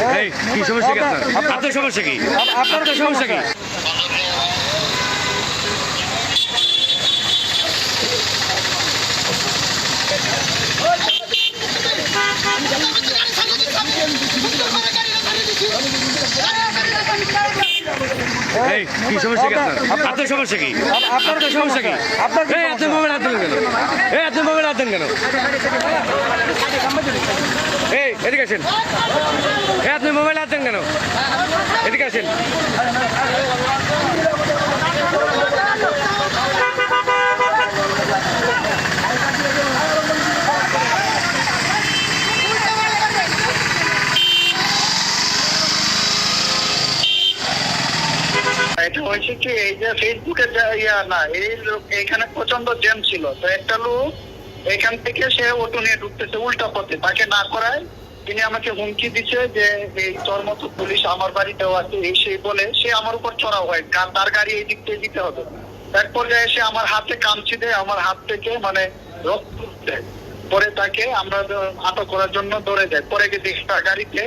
সমস্যা কি আপনার? আপনার সমস্যা কি? আপনার সমস্যা কি? কি সমস্যা কি আপনার? আপনার সমস্যা কি? আপনার সমস্যা কি? এই আপনি মোবাইল হাত কেন? এই আপনি মোবাইল হাত কেন? এই এদিকে আসেন। এই আপনি মোবাইল হাত কেন? এদিকে আসেন। এটা হয়েছে কি, এই যে ফেসবুকে ইয়া না, এই এখানে প্রচণ্ড জ্যাম ছিল। তো একটা লোক এখান থেকে সে অটো নিয়ে ঢুকতেছে, উল্টা পথে। তাকে না করায় তিনি আমাকে হুমকি দিচ্ছে যে, এই তোর মতো পুলিশ আমার বাড়িতেও আছে, এই সেই বলে সে আমার উপর চড়া হয়। তার গাড়ি এই দিক থেকে দিতে হবে। এক পর্যায়ে এসে আমার হাতে কামচি দেয়, আমার হাত থেকে মানে রক্ত পরে তাকে আমরা আটক করার জন্য দৌড়ে যাই পরে গিয়ে দেখি গাড়িতে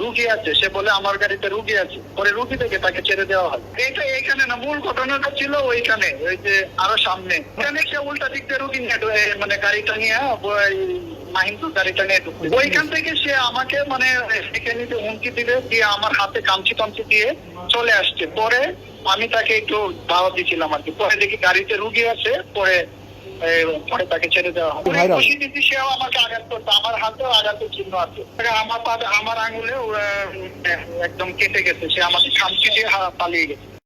রুগী আছে, সে বলে আমার গাড়িতে রুগী আছে, পরে রুগী থেকে তাকে ছেড়ে দেওয়া হয়। এইটা এইখানে না, মূল ঘটনাটা ছিল ওইখানে, ওই যে আরও সামনে। এখানে সে উল্টা দিক থেকে রুগী নিয়ে মানে গাড়িটা নিয়ে ওইখান থেকে সে আমাকে মানে এখানে হুমকি দিলে, দিয়ে আমার হাতে কামচি টামচি দিয়ে চলে আসছে। পরে আমি তাকে একটু দাওয়া দিয়েছিলাম আর কি। পরে দেখি গাড়িতে রুগী আছে, পরে পরে তাকে ছেড়ে দেওয়া হবে। খুশি দিদি সেও আমাকে আঘাত করতো। আমার হাতেও আঘাতের চিহ্ন আছে। আমার পা আমার আঙুলে একদম কেটে গেছে। সে আমাকে খামচি দিয়ে পালিয়ে গেছে।